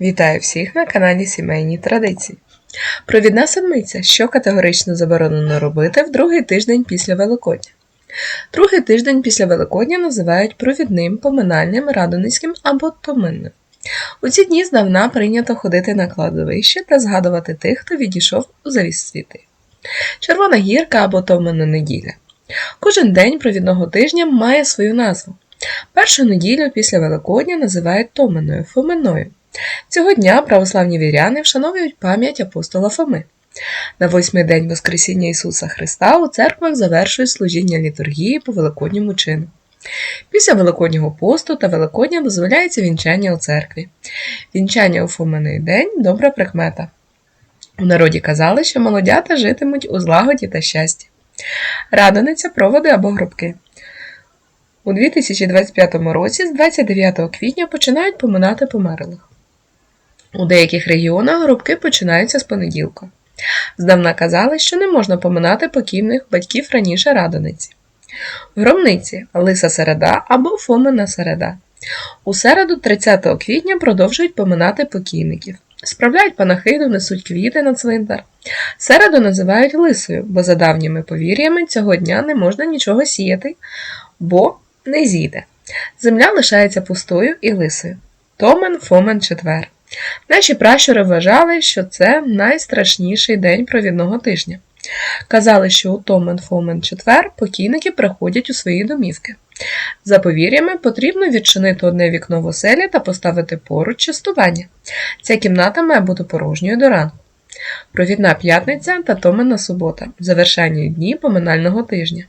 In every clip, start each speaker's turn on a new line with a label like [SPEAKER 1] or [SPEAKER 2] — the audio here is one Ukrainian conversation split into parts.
[SPEAKER 1] Вітаю всіх на каналі Сімейні Традиції. Провідна седмиця, що категорично заборонено робити в другий тиждень після Великодня. Другий тиждень після Великодня називають провідним, поминальним, радоницьким або томинним. У ці дні здавна прийнято ходити на кладовище та згадувати тих, хто відійшов у завіс світи. Червона гірка або томинна неділя. Кожен день провідного тижня має свою назву. Першу неділю після Великодня називають Томиною, Фоминою. Цього дня православні віряни вшановують пам'ять апостола Фоми. На восьмий день Воскресіння Ісуса Христа у церквах завершують служіння літургії по Великодньому чину. Після Великоднього посту та Великодня дозволяється вінчання у церкві. Вінчання у Фоминий день добра прикмета. У народі казали, що молодята житимуть у злагоді та щасті. Радониця, проводи або гробки. У 2025 році з 29 квітня починають поминати померлих. У деяких регіонах гробки починаються з понеділка. Здавна казали, що не можна поминати покійних батьків раніше радониці. В гробниці лиса середа або фомина середа. У середу 30 квітня продовжують поминати покійників. Справляють панахиду, несуть квіти на цвинтар. Середу називають лисою, бо за давніми повір'ями цього дня не можна нічого сіяти, бо не зійде. Земля лишається пустою і лисою. Томен Фомен четвер. Наші пращури вважали, що це найстрашніший день провідного тижня. Казали, що у Томен Фомен четвер покійники приходять у свої домівки. За повір'ями, потрібно відчинити одне вікно в оселі та поставити поруч частування. Ця кімната має бути порожньою до ранку. Провідна п'ятниця та Томенна субота завершальні дні поминального тижня.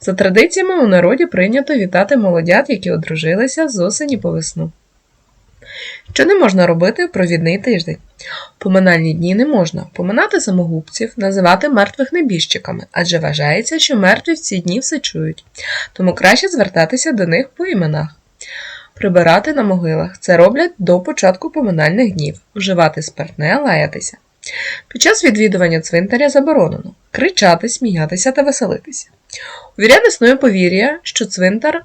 [SPEAKER 1] За традиціями у народі прийнято вітати молодят, які одружилися з осені по весну. Що не можна робити в провідний тиждень? Поминальні дні не можна поминати самогубців, називати мертвих небіжчиками, адже вважається, що мертві в ці дні все чують, тому краще звертатися до них по іменах. Прибирати на могилах це роблять до початку поминальних днів, вживати спиртне, лаятися. Під час відвідування цвинтаря заборонено кричати, сміятися та веселитися. У вірян існує повір'я, що цвинтар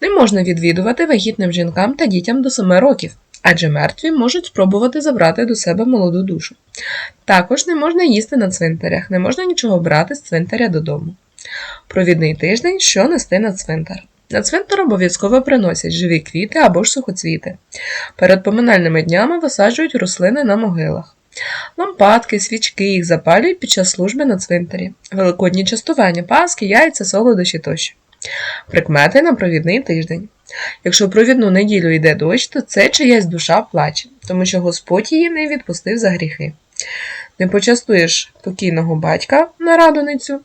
[SPEAKER 1] не можна відвідувати вагітним жінкам та дітям до 7 років, адже мертві можуть спробувати забрати до себе молоду душу. Також не можна їсти на цвинтарях, не можна нічого брати з цвинтаря додому. Провідний тиждень, що нести на цвинтар. На цвинтар обов'язково приносять живі квіти або ж сухоцвіти. Перед поминальними днями висаджують рослини на могилах. Лампадки, свічки їх запалюють під час служби на цвинтарі, великодні частування, паски, яйця, солодощі тощо. Прикмети на провідний тиждень. Якщо провідну неділю йде дощ, то це чиясь душа плаче, тому що Господь її не відпустив за гріхи. Не почастуєш покійного батька на радоницю.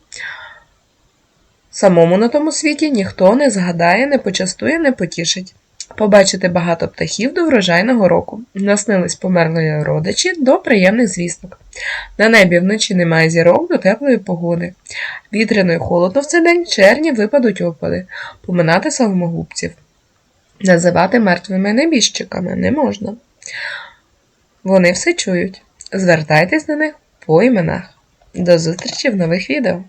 [SPEAKER 1] Самому на тому світі ніхто не згадає, не почастує, не потішить. Побачити багато птахів до врожайного року. Наснились померлої родичі до приємних звісток. На небі вночі немає зірок до теплої погоди. Вітряно і холодно в цей день червні випадуть опади, поминати самогубців. Називати мертвими небіжчиками не можна. Вони все чують. Звертайтесь до них по іменах. До зустрічі в нових відео!